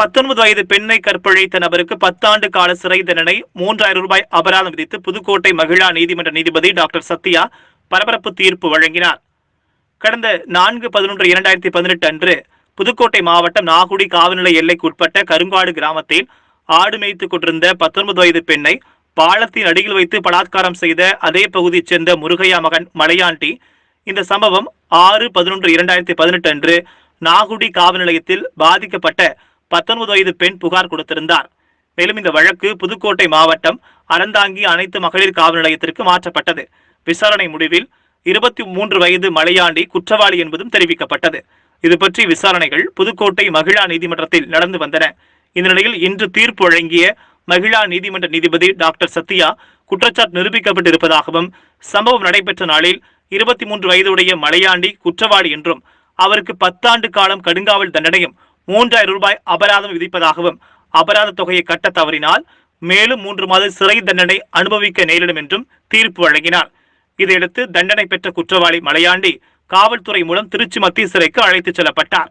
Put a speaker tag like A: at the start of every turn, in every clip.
A: பத்தொன்பது வயது பெண்ணை கற்பழித்த நபருக்கு பத்தாண்டு கால சிறை தண்டனை மூன்றாயிரம் ரூபாய் அபராதம் விதித்து புதுக்கோட்டை மகிழா நீதிமன்ற நீதிபதி டாக்டர் சத்யா பரபரப்பு தீர்ப்பு வழங்கினார். கடந்த நான்கு பதினொன்று இரண்டாயிரத்தி பதினெட்டு அன்று புதுக்கோட்டை மாவட்டம் நாகுடி காவல்நிலை எல்லைக்குட்பட்ட கருங்காடு கிராமத்தில் ஆடு மேய்த்துக் கொண்டிருந்த பத்தொன்பது வயது பெண்ணை பாலத்தின் அடியில் வைத்து பலாத்காரம் செய்த அதே பகுதியைச் சேர்ந்த முருகையா மகன் மலையாண்டி. இந்த சம்பவம் ஆறு பதினொன்று இரண்டாயிரத்தி பதினெட்டு அன்று நாகுடி காவல் நிலையத்தில் பாதிக்கப்பட்ட பத்தொன்பது வயது பெண் புகார் கொடுத்திருந்தார். மேலும் இந்த வழக்கு புதுக்கோட்டை மாவட்டம் அறந்தாங்கி அனைத்து மகளிர் காவல் நிலையத்திற்கு மாற்றப்பட்டது. விசாரணை முடிவில் இருபத்தி மூன்று வயது மலையாண்டி குற்றவாளி என்பதும் தெரிவிக்கப்பட்டது. இது பற்றி விசாரணைகள் புதுக்கோட்டை மகிழா நீதிமன்றத்தில் நடந்து வந்தன. இந்த நிலையில் இன்று தீர்ப்பு வழங்கிய மகிழா நீதிமன்ற நீதிபதி டாக்டர் சத்யா குற்றச்சாட்டு நிரூபிக்கப்பட்டிருப்பதாகவும் சம்பவம் நடைபெற்ற நாளில் இருபத்தி மூன்று வயதுடைய மலையாண்டி குற்றவாளி என்றும் அவருக்கு பத்தாண்டு காலம் கடுங்காவல் தண்டனையும் மூன்றாயிரம் ரூபாய் அபராதம் விதிப்பதாகவும் அபராத தொகையை கட்ட தவறினால் மேலும் மூன்று மாத சிறை தண்டனை அனுபவிக்க நேரிடும் என்றும் தீர்ப்பு வழங்கினார். இதையடுத்து தண்டனை பெற்ற குற்றவாளி மலையாண்டி காவல்துறை மூலம் திருச்சி மத்திய சிறைக்கு அழைத்துச் செல்லப்பட்டார்.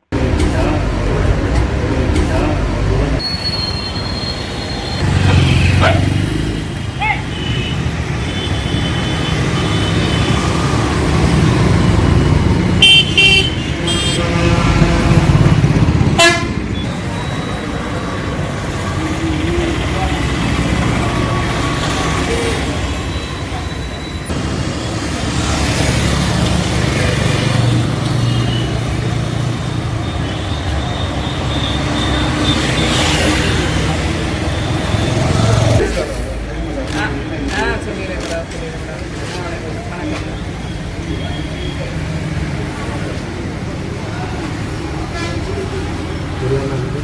A: Thank you.